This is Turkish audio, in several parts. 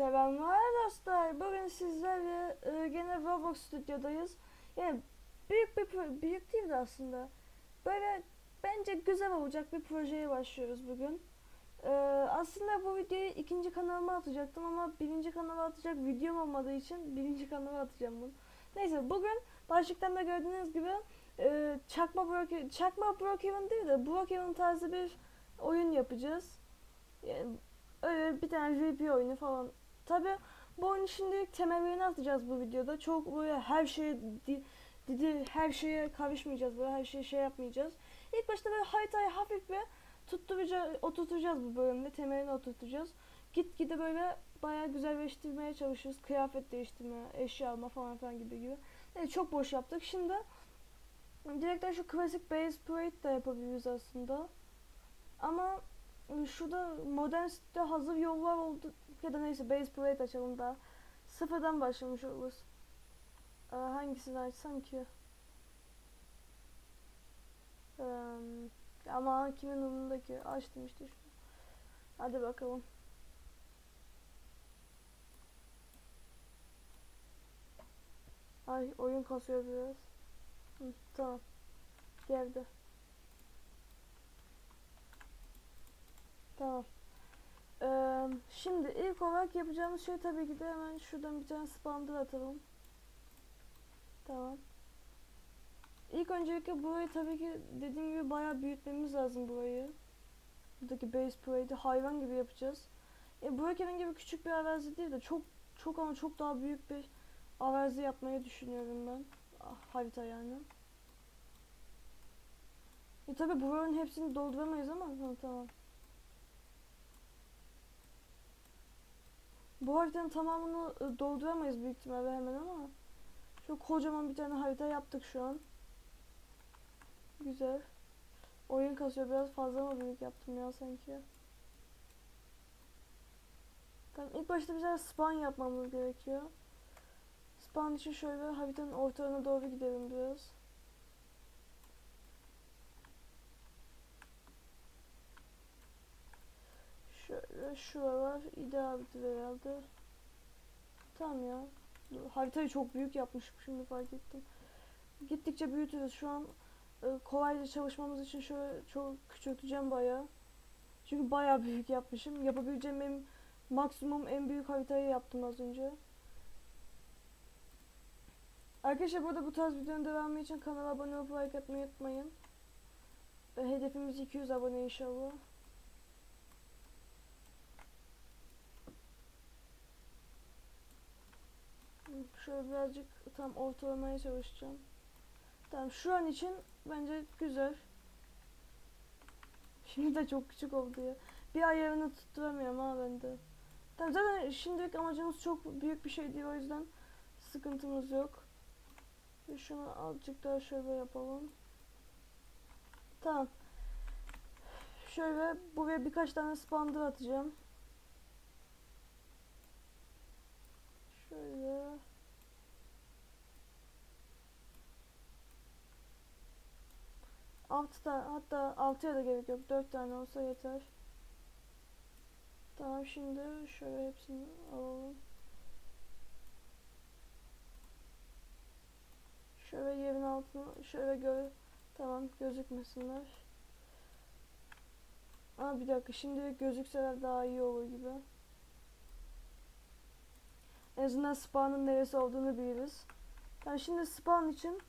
Selamlar dostlar. Bugün sizlerle e, gene Roblox stüdyodayız. Yani büyük bir büyük değil de aslında. Böyle bence güzel olacak bir projeye başlıyoruz bugün. E, aslında bu videoyu ikinci kanalıma atacaktım ama birinci kanala atacak videom olmadığı için birinci kanala atacağım bunu. Neyse bugün başlıktan da gördüğünüz gibi e, çakma Brookhaven, çakma Brookhaven değil de Brookhaven tarzı bir oyun yapacağız. Yani öyle bir tane RP oyunu falan. Tabi bu oyunu şimdilik temellerini atacağız bu videoda. Çok böyle her şeye di, didi, her şeye karışmayacağız böyle her şeye şey yapmayacağız. İlk başta böyle haritayı hafif bir tutturacağız, oturtacağız bu bölümde. Temelini oturtacağız. Gitgide böyle bayağı güzelleştirmeye çalışırız. Kıyafet değiştirme, eşya alma falan filan gibi gibi. Evet, çok boş yaptık. Şimdi direkten şu klasik base parade de yapabiliriz aslında. Ama şurada modern site hazır yollar oldu ya da neyse base parade açalım daha. Sıfırdan başlamış oluruz. Ee, hangisini açsam ki? Ee, ama kimin umurundaki? Açtım işte şu. Hadi bakalım. Ay oyun kasıyor biraz. Hı, tamam. Geldi. Tamam. Ee, şimdi ilk olarak yapacağımız şey tabii ki de hemen şuradan bir tane spawner atalım. Tamam. İlk öncelikle burayı tabii ki dediğim gibi bayağı büyütmemiz lazım burayı. Buradaki base parade'i hayvan gibi yapacağız. E, Brookhaven gibi küçük bir arazi değil de çok çok ama çok daha büyük bir arazi yapmayı düşünüyorum ben. Ah, harita yani. E tabi buranın hepsini dolduramayız ama tamam. Bu haritanın tamamını e, dolduramayız büyük ihtimalle hemen ama çok kocaman bir tane harita yaptık şu an. Güzel. Oyun kasıyor biraz fazla mı büyük yaptım ya sanki. Tamam ilk başta bize spawn yapmamız gerekiyor. Spawn için şöyle haritanın ortalarına doğru gidelim biraz. Şöyle şuralar idealdir herhalde. Tamam ya. Haritayı çok büyük yapmışım şimdi fark ettim. Gittikçe büyütürüz. Şu an e, kolayca çalışmamız için şöyle çok küçülteceğim bayağı. Çünkü bayağı büyük yapmışım. Yapabileceğim en maksimum en büyük haritayı yaptım az önce. Arkadaşlar burada bu tarz videonun devamı için kanala abone olup like atmayı unutmayın. Hedefimiz 200 abone inşallah. Şöyle birazcık tam ortalamaya çalışacağım. Tamam şu an için bence güzel. Şimdi de çok küçük oldu ya. Bir ayarını tutturamıyorum ha ben de. Tamam zaten şimdilik amacımız çok büyük bir şey değil o yüzden sıkıntımız yok. Ve şunu azıcık daha şöyle yapalım. Tamam. Şöyle buraya birkaç tane spawner atacağım. Şöyle. Altı tane hatta altıya da gerek yok. Dört tane olsa yeter. Tamam şimdi şöyle hepsini alalım. Şöyle yerin altına şöyle gö tamam gözükmesinler. Aa bir dakika şimdi gözükseler daha iyi olur gibi. En azından spawn'ın neresi olduğunu biliriz. Yani şimdi spawn için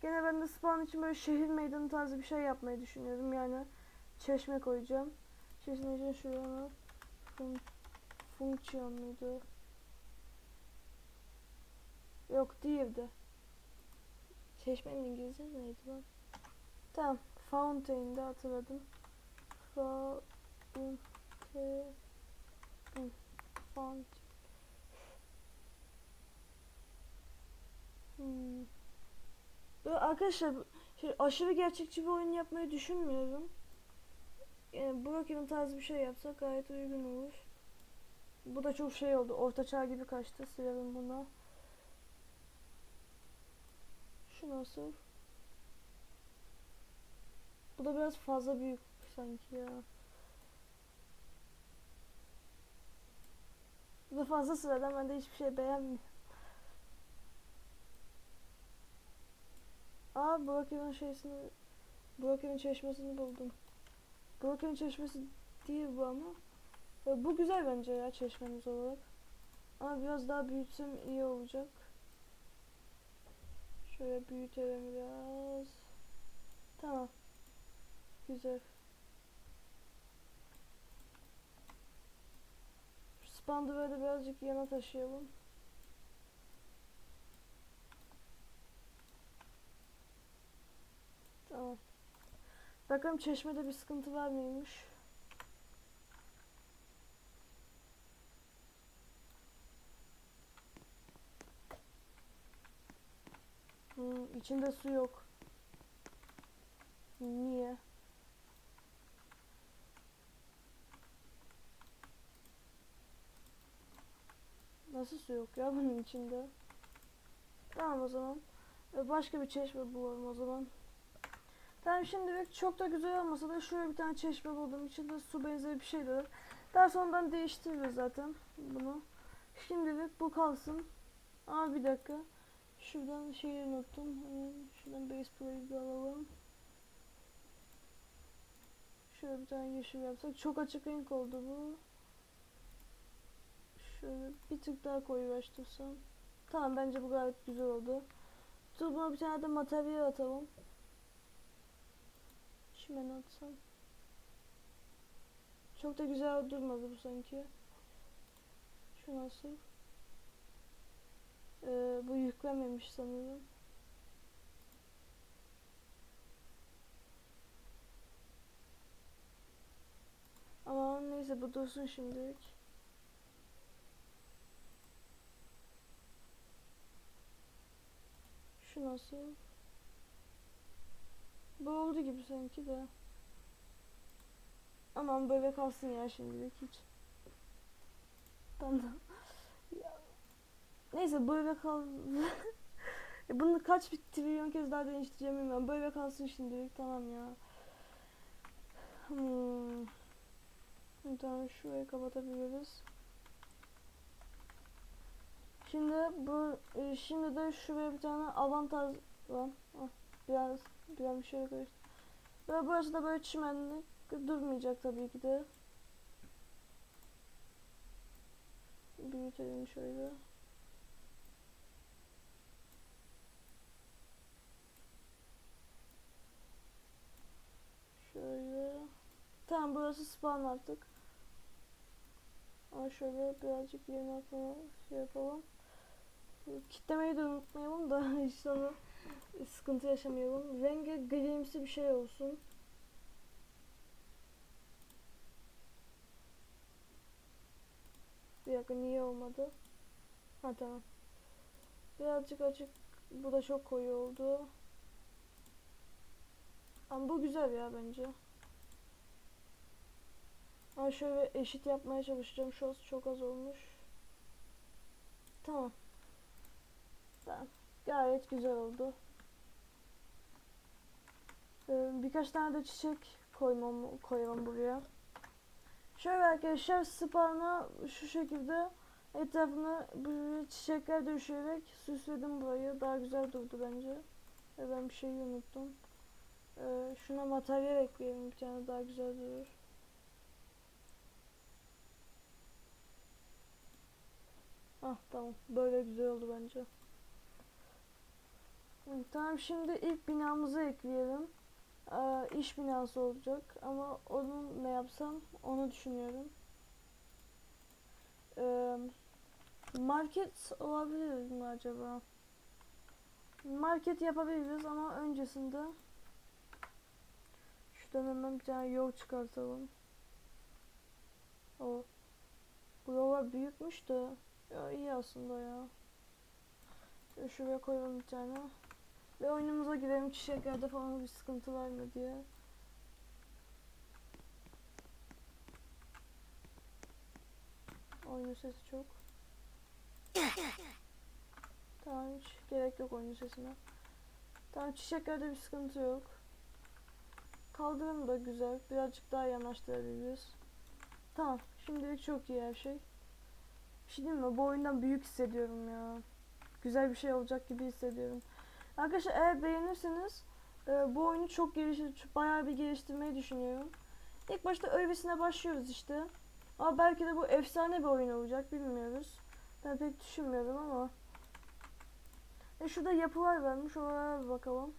gene ben de spawn için böyle şehir meydanı tarzı bir şey yapmayı düşünüyorum. Yani çeşme koyacağım. Çeşme için şuraya fun funksiyon muydu? Yok değildi. Çeşmenin İngilizce neydi lan? Tamam. Fountain'de hatırladım. Fountain. Fountain. Hmm. Arkadaşlar şey, aşırı gerçekçi bir oyun yapmayı düşünmüyorum. Yani Brookhaven tarzı bir şey yapsak gayet uygun olur. Bu da çok şey oldu. Orta çağ gibi kaçtı. Silelim bunu. Şu nasıl? Bu da biraz fazla büyük sanki ya. Bu da fazla sıradan ben de hiçbir şey beğenmiyorum. Aa Brookhaven şeysini Brookhaven çeşmesini buldum. Brookhaven çeşmesi değil bu ama. E, Bu güzel bence ya çeşmemiz olarak. Ama biraz daha büyütsem iyi olacak. Şöyle büyütelim biraz. Tamam. Güzel. Şu spandı böyle birazcık yana taşıyalım. Tamam. Bakalım çeşmede bir sıkıntı var mıymış? Hmm, içinde su yok. Niye? Nasıl su yok ya bunun içinde? Tamam o zaman. E, Başka bir çeşme bulalım o zaman. Tamam şimdilik çok da güzel olmasa da şuraya bir tane çeşme buldum. İçinde su benzeri bir şeyler. Daha sonradan değiştiririz zaten bunu. Şimdilik bu kalsın. Aa bir dakika. Şuradan şeyi unuttum. Hemen Şuradan base play'i bir alalım. Şöyle bir tane yeşil yapsak. Çok açık renk oldu bu. Şöyle bir tık daha koyulaştırsam. Tamam bence bu gayet güzel oldu. Dur buna bir tane de materyal atalım. Çimen atsam. Çok da güzel durmadı bu sanki. Şu nasıl? Ee, bu yüklememiş sanırım. Ama neyse bu dursun şimdilik. Şu nasıl? Bu oldu gibi sanki de. Aman böyle kalsın ya şimdilik hiç. Ya. Neyse böyle kal... Ya Bunu kaç bir trilyon kez daha değiştireceğim bilmiyorum. Böyle kalsın şimdilik tamam ya. Hmm. Tamam şurayı kapatabiliriz. Şimdi bu e, şimdi de şuraya bir tane avantaj var. Ah, biraz biraz bir şey karıştı. Ve burası da böyle çimenlik durmayacak tabii ki de. Büyütelim şöyle. Şöyle. Tamam burası spawn artık. Ama şöyle birazcık yerine falan şey yapalım. Kitlemeyi de unutmayalım da sonra sıkıntı yaşamayalım. Rengi grimsi bir şey olsun. Bir dakika niye olmadı? Ha tamam. Birazcık açık. Bu da çok koyu oldu. Ama bu güzel ya bence. Ama şöyle eşit yapmaya çalışacağım. Şu az çok az olmuş. Tamam. Tamam. Gayet güzel oldu. Ee, birkaç tane de çiçek koymam koyalım buraya. Şöyle arkadaşlar spawn'a şu şekilde etrafına böyle çiçekler döşeyerek süsledim burayı. Daha güzel durdu bence. Ve ben bir şeyi unuttum. Ee, şuna materyal ekleyelim bir tane daha güzel durur. Ah tamam. Böyle güzel oldu bence. Tamam şimdi ilk binamızı ekleyelim. Ee, iş binası olacak ama onu ne yapsam onu düşünüyorum. Ee, market olabilir mi acaba? Market yapabiliriz ama öncesinde şuradan hemen bir tane yol çıkartalım. O bu yollar büyükmüş de ya iyi aslında ya. Şuraya koyalım bir tane. Ve oyunumuza girelim çiçeklerde falan bir sıkıntı var mı diye. Oyunun sesi çok. Tamam hiç gerek yok oyunun sesine. Tamam çiçeklerde bir sıkıntı yok. Kaldırım da güzel. Birazcık daha yanaştırabiliriz. Tamam. Şimdilik çok iyi her şey. Bir şey diyeyim mi? Bu oyundan büyük hissediyorum ya. Güzel bir şey olacak gibi hissediyorum. Arkadaşlar eğer beğenirseniz e, bu oyunu çok geliştir, bayağı bir geliştirmeyi düşünüyorum. İlk başta öylesine başlıyoruz işte. Ama belki de bu efsane bir oyun olacak bilmiyoruz. Ben pek düşünmüyorum ama. E şurada yapılar vermiş oralara bakalım.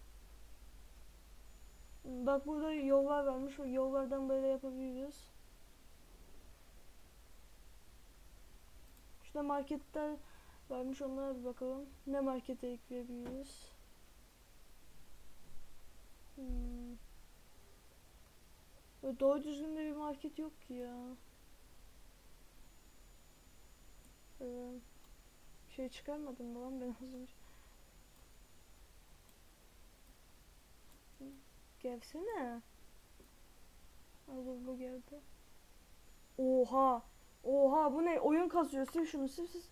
Bak burada yollar vermiş o yollardan böyle yapabiliyoruz. Şurada marketler varmış onlara bir bakalım. Ne markete ekleyebiliriz? Hmm. Böyle doğru düzgün de bir market yok ki ya. Ee, şey çıkarmadım lan ben az önce? Gelsene. Allah bu geldi. Oha. Oha bu ne? Oyun kasıyor. Sil şunu sil sil.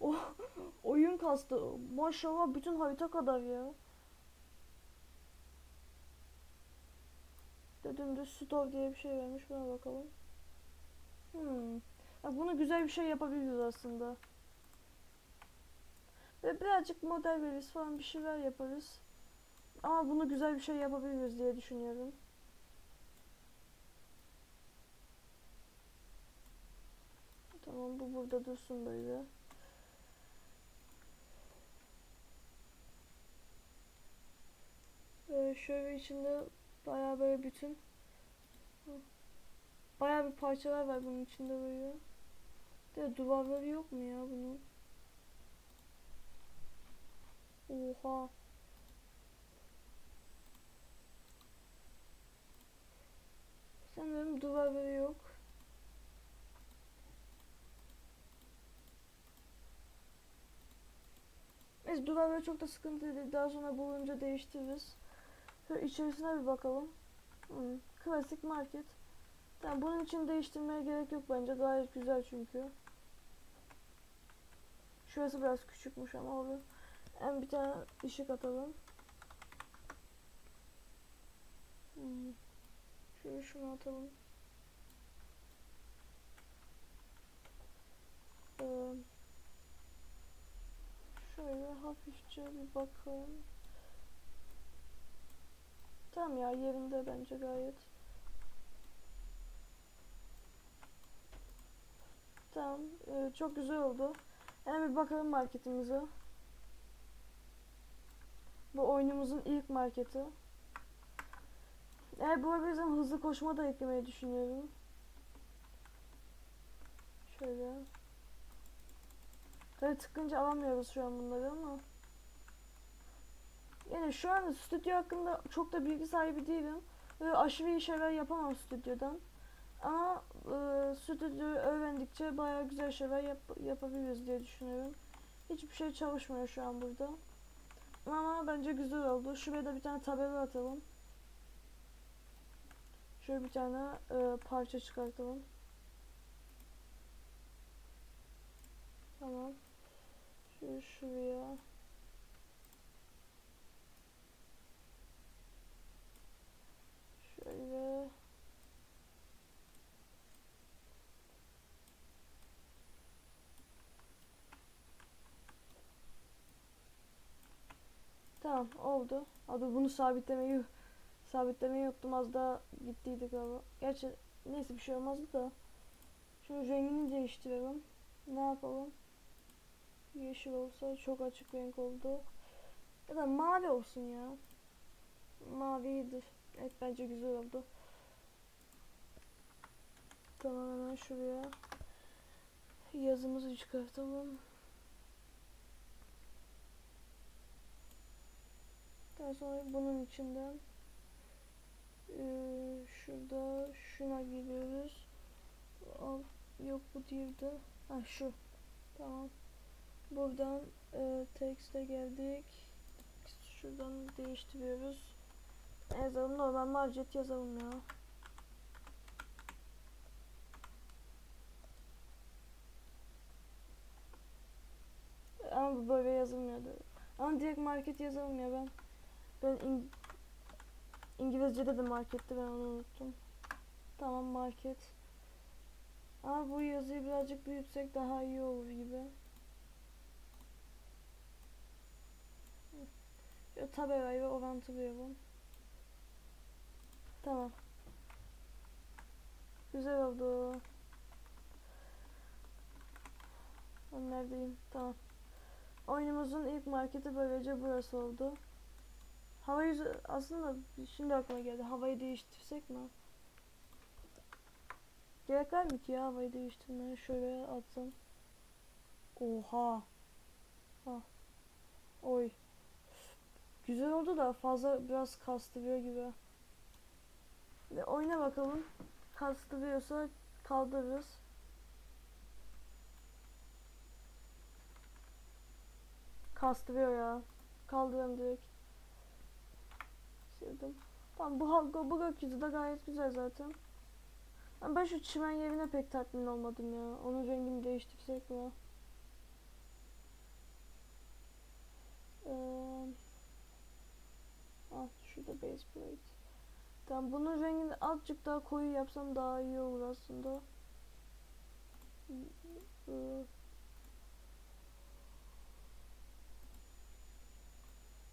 Oh, oyun kastı. Maşallah bütün harita kadar ya. Dedim de store diye bir şey vermiş. Buna bakalım. Hmm. Ya bunu güzel bir şey yapabiliriz aslında. Ve birazcık model veririz falan bir şeyler yaparız. Ama bunu güzel bir şey yapabiliriz diye düşünüyorum. Tamam bu burada dursun böyle. Ee, şöyle içinde bayağı böyle bütün bayağı bir parçalar var bunun içinde böyle. De duvarları yok mu ya bunun? Oha. Sanırım duvarları yok. Neyse duvarları çok da sıkıntı değil. Daha sonra bulunca değiştiririz. Şöyle içerisine bir bakalım. Hmm, klasik market. Tamam bunun için değiştirmeye gerek yok bence. Gayet güzel çünkü. Şurası biraz küçükmüş ama olur. Hem bir tane ışık atalım. Hmm. Şöyle şunu atalım. Ee, şöyle hafifçe bir bakalım. Tamam ya yerinde bence gayet. Tamam ee, çok güzel oldu. Hemen bir bakalım marketimize. Bu oyunumuzun ilk marketi. Eğer bulabilirsem hızlı koşma da eklemeyi düşünüyorum. Şöyle. Tabii tıkınca alamıyoruz şu an bunları ama. Yani şu an stüdyo hakkında çok da bilgi sahibi değilim. Ve aşırı iyi şeyler yapamam stüdyodan. Ama e, stüdyoyu öğrendikçe bayağı güzel şeyler yap yapabiliriz diye düşünüyorum. Hiçbir şey çalışmıyor şu an burada. Ama bence güzel oldu. Şuraya da bir tane tabela atalım. Şöyle bir tane e, parça çıkartalım. Tamam. Şöyle şuraya. Şöyle. Tamam oldu. Abi bunu sabitlemeyi sabitlemeyi unuttum az daha gittiydik ama. Gerçi neyse bir şey olmazdı da. Şunu rengini değiştirelim. Ne yapalım? Yeşil olsa çok açık renk oldu. Ya da mavi olsun ya. Mavi. Evet bence güzel oldu. Tamam hemen şuraya yazımızı çıkartalım. Daha sonra bunun içinden ee, şurada şuna giriyoruz. Al, yok bu değildi. Ha şu. Tamam. Buradan e, text'e geldik. Şuradan değiştiriyoruz. Yazalım normal market yazalım ya. Ama bu böyle yazılmıyordu. Ama direkt market yazalım ya ben. Ben in İngilizce'de de marketti ben onu unuttum. Tamam market. Ama bu yazıyı birazcık büyütsek daha iyi olur gibi. Şöyle tabelayı ve orantılıyorum. Tamam. Güzel oldu. Ben neredeyim? Tamam. Oyunumuzun ilk marketi böylece burası oldu. Hava yüzü aslında şimdi aklıma geldi. Havayı değiştirsek mi? Gerek var mı ki ya havayı değiştirmeye? Şöyle atsam. Oha. Ha. Oy. Güzel oldu da fazla biraz kastırıyor gibi. Ve oyuna bakalım. Kastırıyorsa kaldırırız. Kastırıyor ya. Kaldırıyorum direkt. Sildim. Tamam bu, bu gökyüzü de gayet güzel zaten. Ama ben şu çimen yerine pek tatmin olmadım ya. Onun rengini değiştirsek mi? Ee, ah şurada base plate. Tamam bunun rengini azıcık daha koyu yapsam daha iyi olur aslında.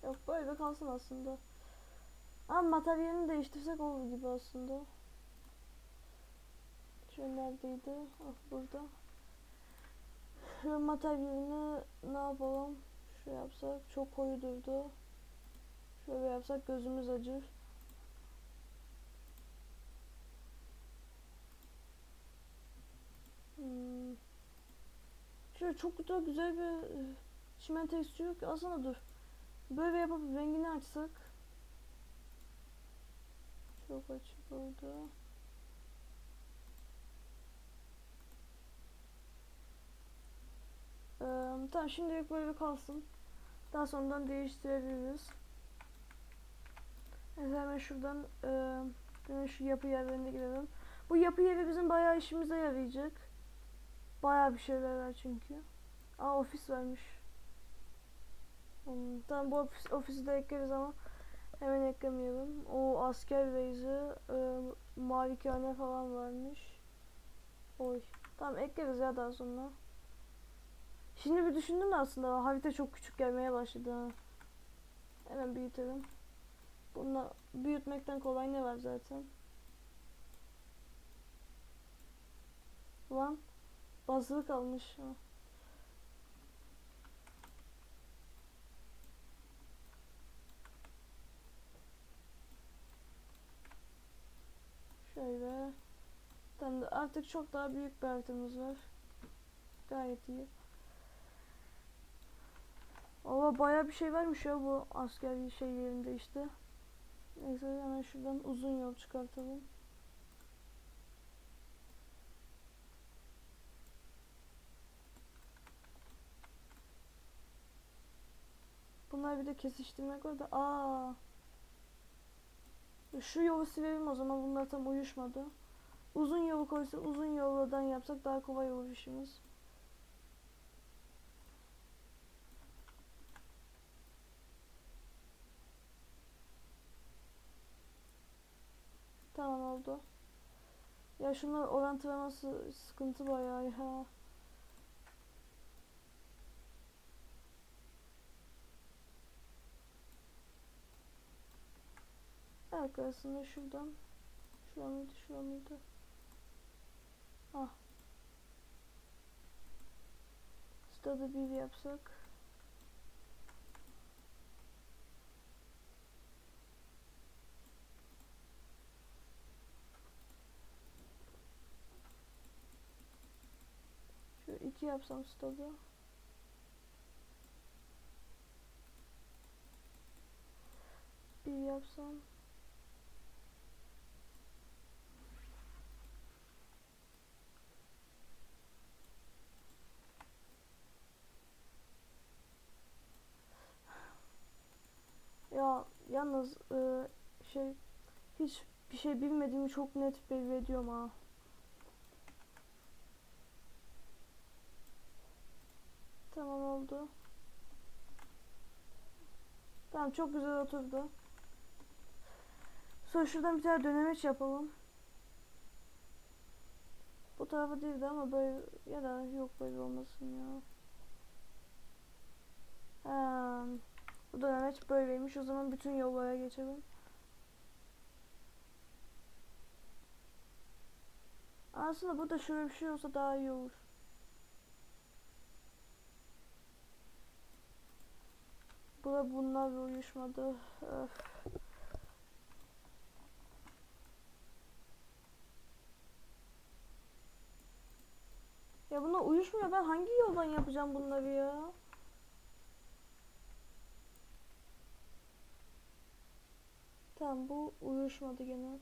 Yok böyle kalsın aslında. Ama materyalini değiştirsek olur gibi aslında. Şöyle neredeydi? Ah burada. Şu materyalini ne yapalım? Şu yapsak çok koyu durdu. Şöyle yapsak gözümüz acır. Hmm. Şöyle çok güzel güzel bir e, çimen tekstürü yok. Aslında dur. Böyle yapıp rengini açsak. Çok açık oldu. Ee, tamam şimdilik böyle kalsın. Daha sonradan değiştirebiliriz. Evet, hemen şuradan e, şu yapı yerlerine girelim. Bu yapı yeri bizim bayağı işimize yarayacak. Bayağı bir şeyler var çünkü. Aa ofis varmış. Hmm, tamam bu ofis, ofisi de ekleriz ama hemen eklemeyelim. O asker base'i e, malikane falan varmış. Oy. Tamam ekleriz ya daha sonra. Şimdi bir düşündüm de aslında harita çok küçük gelmeye başladı. Hemen büyütelim. Bununla büyütmekten kolay ne var zaten. Ulan basılı kalmış. Ha. Şöyle. Tamam artık çok daha büyük bir haritamız var. Gayet iyi. Valla baya bir şey varmış ya bu askeri şey yerinde işte. Neyse hemen şuradan uzun yol çıkartalım. Bunlar bir de kesiştirmek var da aa. Şu yolu silelim o zaman bunlar tam uyuşmadı. Uzun yolu koysa uzun yoldan yapsak daha kolay olur işimiz. Tamam oldu. Ya şunlar orantılaması sıkıntı bayağı ya. Arkasında şuradan. Şura mıydı, şura mıydı? Ah. Stadı bir yapsak. Şu iki yapsam stadı. Bir yapsam. Ya yalnız e, şey hiç bir şey bilmediğimi çok net belli ediyorum ha. Tamam oldu. Tamam çok güzel oturdu. Sonra şuradan bir tane dönemeç yapalım. Bu tarafa değildi ama böyle ya da yok böyle olmasın ya. Ha, bu dönemeç böyleymiş. O zaman bütün yollara geçelim. Aslında burada şöyle bir şey olsa daha iyi olur. Bura bunlarla uyuşmadı. Öf. Ya bunlar uyuşmuyor. Ben hangi yoldan yapacağım bunları ya? Tamam bu uyuşmadı gene.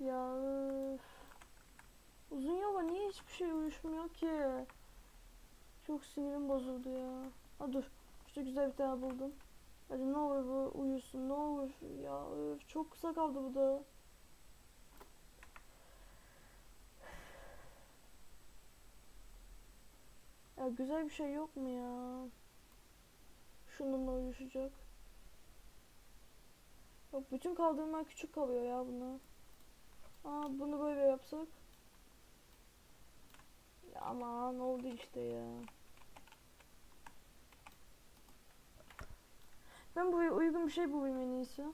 Ya öf. Uzun yola niye hiçbir şey uyuşmuyor ki? Çok sinirim bozuldu ya. Ha dur. İşte güzel bir tane buldum. Hadi ne olur bu uyusun ne olur. Ya öf, çok kısa kaldı bu da. Ya güzel bir şey yok mu ya? Şununla uyuşacak. Bütün kaldırımlar küçük kalıyor ya buna. Aa bunu böyle yapsak. Ya aman oldu işte ya. Ben buraya uygun bir şey bulayım en iyisi.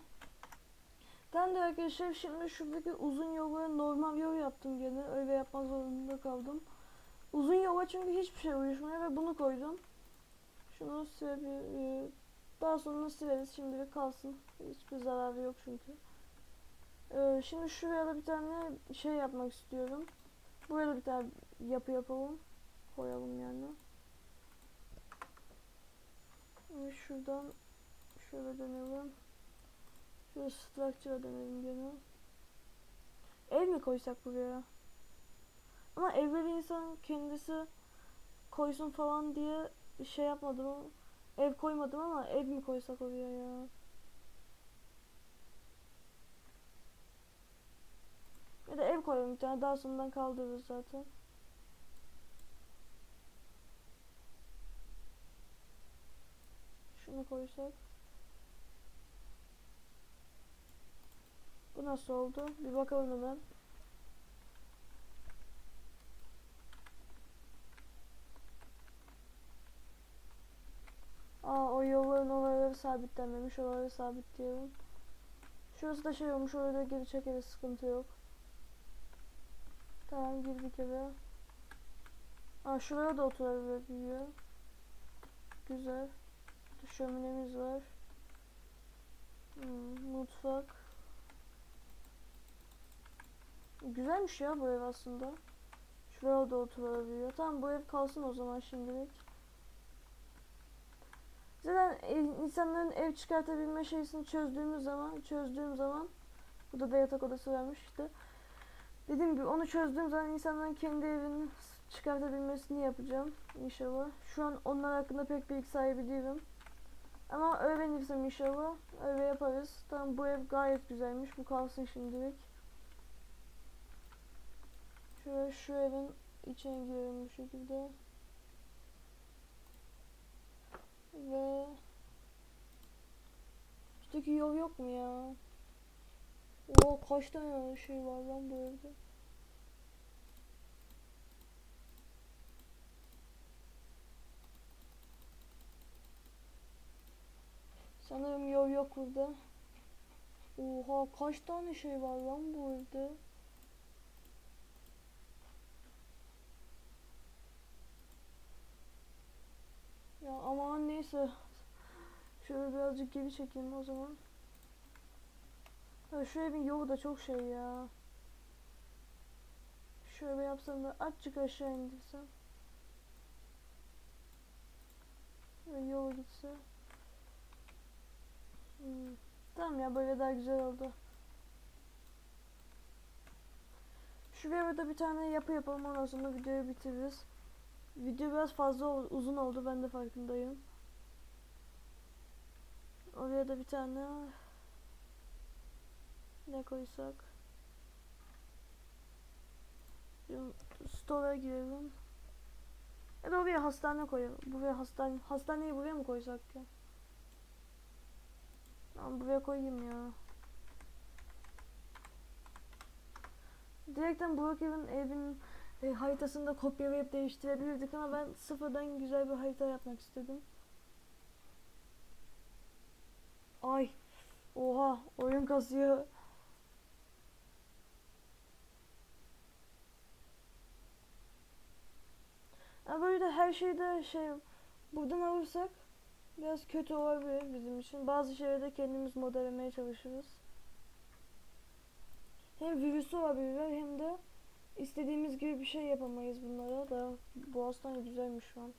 Ben de arkadaşlar şimdi şuradaki uzun yola normal yol yaptım gene. Öyle yapmak zorunda kaldım. Uzun yola çünkü hiçbir şey uyuşmuyor ve bunu koydum. Şunu silebilir. Daha sonra sileriz. Şimdilik kalsın. Hiçbir zararı yok çünkü. Ee, şimdi şuraya da bir tane şey yapmak istiyorum. Buraya da bir tane yapı yapalım. Koyalım yani. Ve şuradan şöyle dönelim. Şöyle structure'a dönelim gene. Ev mi koysak buraya? Ama evleri insan kendisi koysun falan diye şey yapmadım ev koymadım ama ev mi koysak oraya ya? Ya da ev koyalım bir tane daha sonradan kaldırırız zaten. Şunu koysak. Bu nasıl oldu? Bir bakalım hemen. Aa o yolların oraları sabitlenmemiş. Oraları sabitleyelim. Şurası da şey olmuş. Orada geri çekeriz. Sıkıntı yok. Tamam girdik eve. Aa şuraya da oturabiliyor. Güzel. Şöminemiz var. Hmm, mutfak. Güzelmiş ya bu ev aslında. Şuraya da oturabiliyor. Tamam bu ev kalsın o zaman şimdilik. Zaten ev- insanların ev çıkartabilme şeysini çözdüğümüz zaman, çözdüğüm zaman burada da yatak odası varmış işte. Dediğim gibi onu çözdüğüm zaman insanların kendi evini çıkartabilmesini yapacağım inşallah. Şu an onlar hakkında pek bilgi sahibi değilim. Ama öğrenirsem inşallah öyle yaparız. Tamam bu ev gayet güzelmiş. Bu kalsın şimdilik. Şöyle şu evin içine girelim bu şekilde. Ve üstteki yol yok mu ya? Oo kaç tane şey var lan bu evde? Sanırım yol yok burada. Oha kaç tane şey var lan bu evde? Ya aman neyse. Şöyle birazcık geri çekeyim o zaman. Ya şu evin yolu da çok şey ya. Şöyle yapsam da azıcık aşağı indirsem. Ve yolu gitse. Hmm. Tamam ya böyle daha güzel oldu. Şuraya da bir tane yapı yapalım ondan sonra videoyu bitiririz. Video biraz fazla uzun oldu ben de farkındayım. Oraya da bir tane ne koysak? Store'a girelim. Ya da oraya hastane koyalım. Buraya hastane hastaneyi buraya mı koysak ya? Tamam buraya koyayım ya. Direkten Brookhaven evinin e, haritasını da kopyalayıp değiştirebilirdik ama ben sıfırdan güzel bir harita yapmak istedim. Ay. Oha oyun kasıyor. Ama böyle de her şeyde şey buradan alırsak biraz kötü olabilir bizim için. Bazı şeyleri kendimiz modellemeye çalışırız. Hem virüsü olabilir hem de istediğimiz gibi bir şey yapamayız bunlara da. Bu hastane güzelmiş şu an.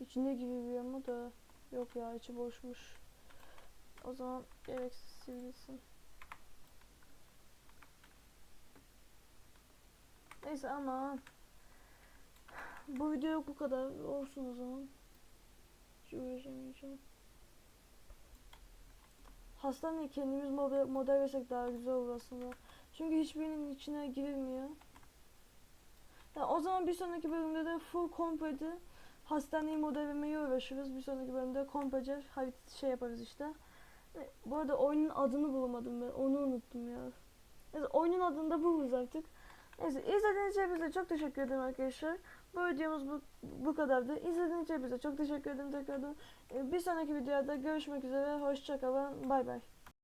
İçinde gibi bir ama da yok ya içi boşmuş. O zaman gereksiz sivilsin. Neyse ama bu video bu kadar olsun o zaman. Hiç uğraşamayacağım. Hastaneyi kendimiz model, modellesek daha güzel olur aslında. Çünkü hiçbirinin içine girilmiyor. Ya o zaman bir sonraki bölümde de full kompleti hastaneyi modellemeye uğraşırız. Bir sonraki bölümde komplece harit şey yaparız işte. Bu arada oyunun adını bulamadım ben. Onu unuttum ya. Neyse oyunun adını da buluruz artık. Neyse izlediğiniz için hepinize çok teşekkür ederim arkadaşlar. Bu videomuz bu, bu kadardı. İzlediğiniz için hepinize çok teşekkür ederim tekrardan. Ee, Bir sonraki videoda görüşmek üzere. Hoşçakalın. Bay bay.